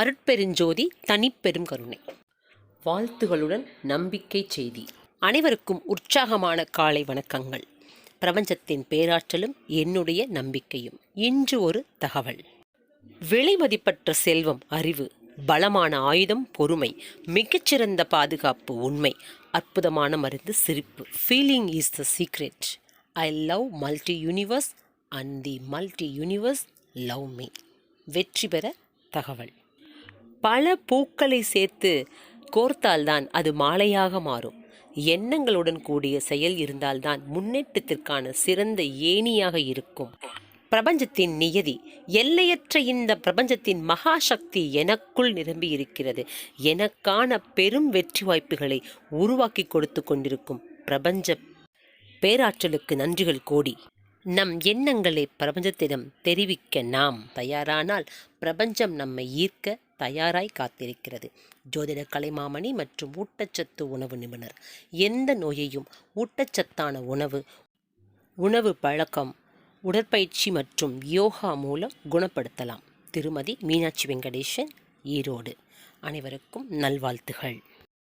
அருட்பெருஞ்சோதி தனிப்பெரும் கருணை. வாழ்த்துகளுடன் நம்பிக்கை செய்தி. அனைவருக்கும் உற்சாகமான காலை வணக்கங்கள். பிரபஞ்சத்தின் பேராற்றலும் என்னுடைய நம்பிக்கையும். இன்று ஒரு தகவல். விலைமதிப்பற்ற செல்வம் அறிவு பலமான ஆயுதம் பொறுமை மிகச்சிறந்த பாதுகாப்பு உண்மை அற்புதமான மருந்து சிரிப்பு. Feeling is the secret I love multiverse and the multiverse love me வெற்றி பெற தகவல். பல பூக்களை சேர்த்து கோர்த்தால்தான் அது மாலையாக மாறும். எண்ணங்களுடன் கூடிய செயல் இருந்தால்தான் முன்னேற்றத்திற்கான சிறந்த ஏணியாக இருக்கும். பிரபஞ்சத்தின் நியதி எல்லையற்ற இந்த பிரபஞ்சத்தின் மகாசக்தி எனக்குள் நிரம்பி இருக்கிறது. எனக்கான பெரும் வெற்றி வாய்ப்புகளை உருவாக்கி கொடுத்து கொண்டிருக்கும் பிரபஞ்ச பேராற்றலுக்கு நன்றிகள் கோடி. நம் எண்ணங்களை பிரபஞ்சத்திடம் தெரிவிக்க நாம் தயாரானால் பிரபஞ்சம் நம்மை ஈர்க்க தயாராய் காத்திருக்கிறது. ஜோதிட கலைமாமணி மற்றும் ஊட்டச்சத்து உணவு நிபுணர். எந்த நோயையும் ஊட்டச்சத்தான உணவு உணவு பழக்கம் உடற்பயிற்சி மற்றும் யோகா மூலம் குணப்படுத்தலாம். திருமதி மீனாட்சி வெங்கடேசன் ஈரோடு. அனைவருக்கும் நல்வாழ்த்துகள்.